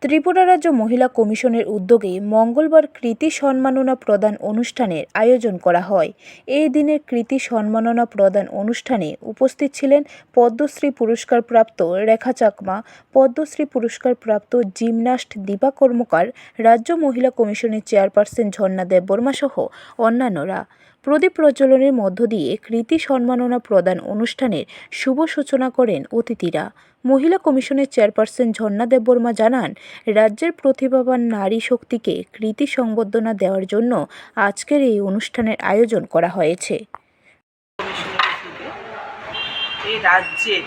ত্রিপুরা রাজ্য মহিলা কমিশনের উদ্যোগে মঙ্গলবার কৃতি সম্মাননা প্রদান অনুষ্ঠানের আয়োজন করা হয়। এই দিনের কৃতি সম্মাননা প্রদান অনুষ্ঠানে উপস্থিত ছিলেন পদ্মশ্রী পুরস্কারপ্রাপ্ত রেখা চাকমা, পদ্মশ্রী পুরস্কারপ্রাপ্ত জিমন্যাস্ট দীপা কর্মকার, রাজ্য মহিলা কমিশনের চেয়ারপারসন ঝর্ণা দেববর্মা সহ অন্যান্যরা। প্রদীপ প্রজ্বলনের মধ্য দিয়ে কৃতি সম্মাননা প্রদান অনুষ্ঠানের শুভ সূচনা করেন অতিথিরা। মহিলা কমিশনের চেয়ারপারসন ঝর্ণা দেববর্মা জানান, রাজ্যের প্রতিভাবান নারী শক্তিকে কৃতি সংবর্ধনা দেওয়ার জন্য আজকের এই অনুষ্ঠানের আয়োজন করা হয়েছে। এই রাজ্যের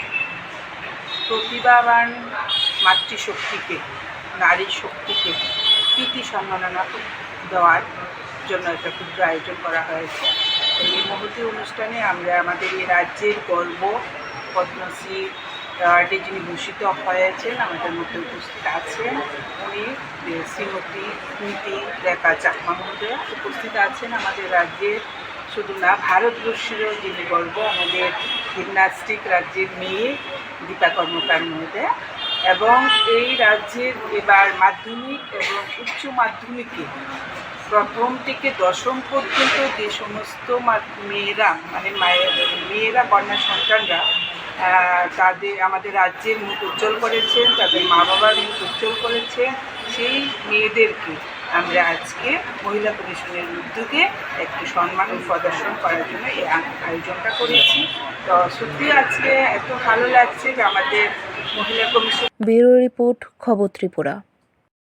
প্রতিভাবান মাতৃশক্তিকে, নারী শক্তিকে কৃতি সম্মাননা দেওয়ার জন্য একটা ক্ষুদ্র আয়োজন করা হয়েছে। এই মহতি অনুষ্ঠানে আমরা আমাদের এই রাজ্যের গর্ব, পদ্মশ্রী অ্যাওয়ার্ডে যিনি ভূষিত হয়েছেন, আমাদের মধ্যে উপস্থিত আছেন, উনি শ্রীমতী নীতি রেখা চাকমা মহোদয়া উপস্থিত আছেন আমাদের রাজ্যের। শুধু না, ভারতবর্ষেরও যিনি গর্ব, আমাদের জিমনাস্টিক রাজ্যের মেয়ে দীপা কর্মকার মহোদয়া। এবং এই রাজ্যের এবার মাধ্যমিক এবং উচ্চ মাধ্যমিকে প্রথম থেকে দশম পর্যন্ত যে সমস্ত মেয়েরা মানে মায়ের কন্যা, সন্তানরা তাদের, আমাদের রাজ্যের মুখ উজ্জ্বল করেছেন, তাদের মা বাবার মুখ উজ্জ্বল করেছেন, সেই মেয়েদেরকে আমরা আজকে মহিলা কমিশনের উদ্যোগে একটি সম্মান প্রদর্শন করার জন্য এই আয়োজনটা করেছি। তো সত্যি আজকে এত ভালো লাগছে যে আমাদের ব্যুরো রিপোর্ট খবর ত্রিপুরা